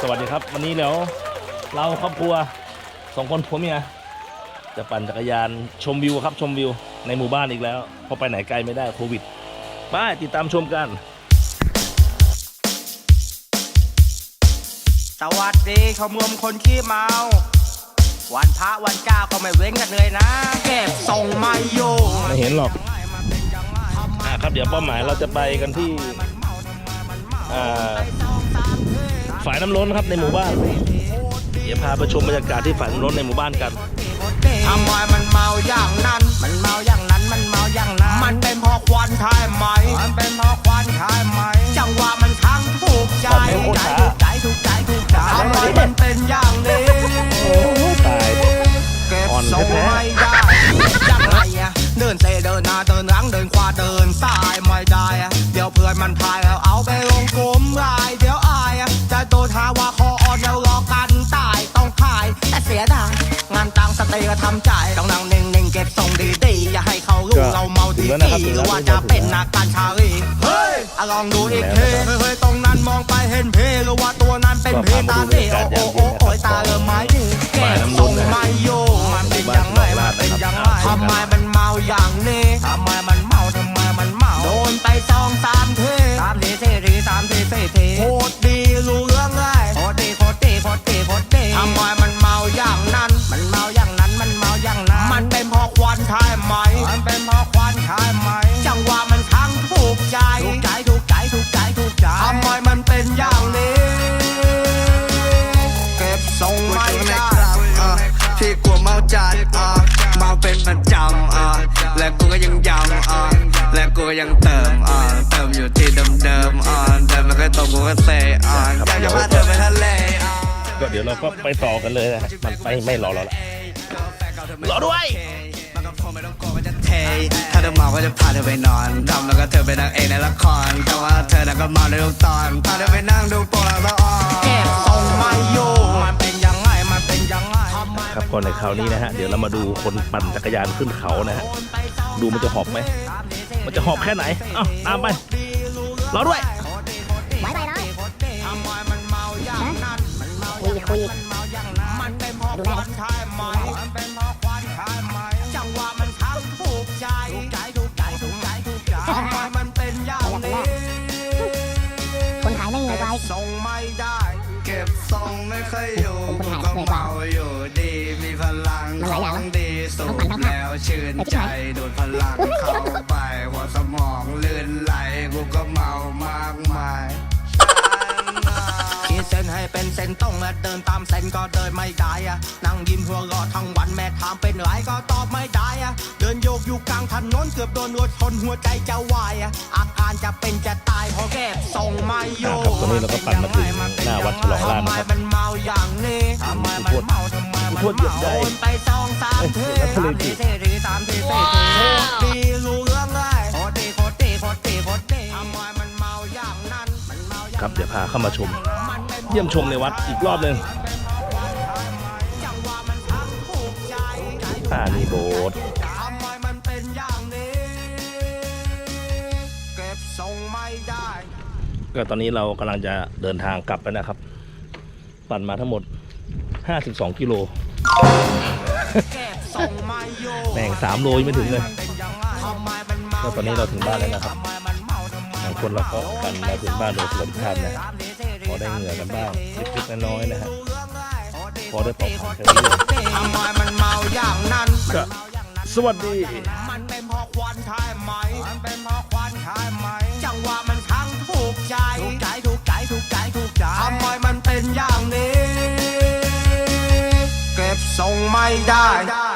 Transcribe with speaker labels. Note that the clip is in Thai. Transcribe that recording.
Speaker 1: สวัสดีครับ วันนี้เดี๋ยวเราครอบครัวสองคนผัวเมียจะปั่นจักรยานชมวิวครับชมวิวในหมู่บ้านอีกแล้วเพราะไปไหนไกลไม่ได้โควิดไปติดตามชมกัน
Speaker 2: สวัสดีขมวมคนขี้เมา วันพระวันเจ้าก็ไม่เว้นกันเลยนะ เก็บส่งไม่อยู่
Speaker 1: ไม่เห็นหรอกอ่าครับเดี๋ยวเป้าหมายเราจะไปกันที่อ่า ฝ่ายน้ำล้นครับในหมู่บ้าน เดี๋ยวพาไปชมบรรยากาศที่ฝ่ายน้ำล้นในหมู่บ้านกัน
Speaker 2: ทำไมมันเมาอย่างนั้น มันเมาอย่างนั้น มันเมาอย่างนั้น มันเป็นเพราะควันใช่ไหม มันเป็นเพราะควันใช่ไหม จังหวะมันทั้งถูกใจ
Speaker 1: ไม่โคตรช้า
Speaker 2: ถูกใจถูกใจถูกใจทำไมมันเป็นอย่างนี้
Speaker 1: ตาย
Speaker 2: เก็บ
Speaker 1: อ่อน
Speaker 2: ทรง
Speaker 1: แท้ๆ
Speaker 2: ไม่ได้ยังไงอะเดินเซเดินหน้าเดินหลังเดินขวาเดินซ้ายไม่ได้อะเดี๋ยวเพื่อนมันทาย เตย์ก็ทำใจายต้องนั่งนิ่งๆเก็บทรงดีๆอย่าให้เขารู้
Speaker 1: ก็
Speaker 2: เราเมา
Speaker 1: ถึ
Speaker 2: ดี
Speaker 1: งแล้วนะครับ
Speaker 2: ๆ
Speaker 1: ถึง
Speaker 2: ห
Speaker 1: แล้
Speaker 2: รือ
Speaker 1: ว
Speaker 2: ว่าจะเป็นนักการชาลีเฮ้ยอะลองดูอีกทีเฮ้ยๆตรงนั้นมองไปเห็นเพหรือว่าตัวนั้นเป็นเพตาเล่โอ้โอ้โอ้โอ้ยตาเริ่มไม้ดี อย่างนี้ เก็บทรงไม่ได้
Speaker 3: อะพี่กลัวเมาจัดอะเมาเป็นประจำอะและกูก็ยังยำอะและกูก็ยังเติมอะเติมอยู่ที่เดิมๆอะเดิมแล้วก็ตรงกูก็เซอะอยากจะพาเธอไปทะเลอะ
Speaker 1: ก็เดี๋ยวเราก็ไปต่อกันเลยนะมันไปไม่รอเราละรอด้วย
Speaker 3: มันก็คงไม่ต้องกลัวว่าจะเทถ้าเธอเมาก็จะพาเธอไปนอนทำแล้วก็เธอเป็นนางเอกในละคร แต่ว่าเธอน่ะก็เมาในทุกตอน พาเธอไปนั่งดูโปรแล้วก็อ่อน
Speaker 2: เก็บทรงไม่อยู่มันเป็นยังไงมันเป็นยังไงทำไม
Speaker 1: ครับก่อนในคราวนี้นะฮะ เดี๋ยวเรามาดูคนปั่นจักรยานขึ้นเขานะฮะ ดูมันจะหอบไหม มันจะหอบแค่ไหนเอ้าตามไปรอด้วย
Speaker 4: ไว้ไปน้อย
Speaker 2: ทำไมมันเมาอย่างนั้นมันเมา
Speaker 4: คุยอีกคุยอีก
Speaker 2: มันเมาอย่างนั้นมันเป็นเพราะควันใช่ไห ทรงไม่
Speaker 3: ค่อยอยู่กูก็เมาอยู่ดีมีพลังของดีสูงแล้วชื่นใจดูดพลังเข้าไปหัวสมองลื่นไหลกูก็เมามากมาย
Speaker 2: ขีดเส้นให้เป็นเส้นตรงและเดินตามเส้นก็เดินไม่ได้อะนั่งยิ้มหัวเราะทั้งวันแม่ถามเป็นไรก็ตอบไม่ได้อะเดินโย กอยู่กลางถนนเกือบโดนรถชนหัวใจจะวายอะอาการจะเป็นจะตายเพราะเก็บทรงไม่อยู่
Speaker 1: ครับตอนนี้เราก็ปั่นมาถึงหน้าวัดฉลองลาน
Speaker 2: ทำไม
Speaker 1: นะครับ
Speaker 2: มันเมาอย่างนี้ทำไมมันเมาทำไมมัน
Speaker 1: ทวดเหยียบ
Speaker 2: เมา
Speaker 1: ได้
Speaker 2: โดนไปสองสามที
Speaker 1: เอ้ยแล้วทะเล
Speaker 2: สาม
Speaker 1: จิ
Speaker 2: ทีสี่ทีสามทีสี่ทีโคตรดีรู้เรื่องเลยโคตรดีโคตรดีโคตรดีโคตรดีทำไมมันเมาอย่างนั้นมันเมาอย่าง
Speaker 1: ครับเดี๋ยวพาเข้ามาชม เยี่ยมชมในวัดอีกรอบหนึ่งอ่านี่โบสถ์
Speaker 2: ก็
Speaker 1: ตอนนี้เรากำลังจะเดินทางกลับไปนะครับ ปั่นมาทั้งหมด 52 กิโล
Speaker 2: เก็บทรงไม่อยู่
Speaker 1: แม่งสามโลยังไม่ถึงเลย
Speaker 2: เป็นยังไงทำไมมันเมา
Speaker 1: ก็ตอนนี้เราถึงบ้านแล้วนะครับ
Speaker 2: ทำไมมันเมาทำไม
Speaker 1: บางคนเราก็กันมาถึงบ้านโดยสวัสดิภาพนะพอได้เหงื่อกันบ้างเล็กๆน้อยๆนะฮะพอได้ปลอบขวัญกันบ้าง
Speaker 2: ทำไมมันเมาอย่างนั้น
Speaker 1: ก็สวัสดี
Speaker 2: มัน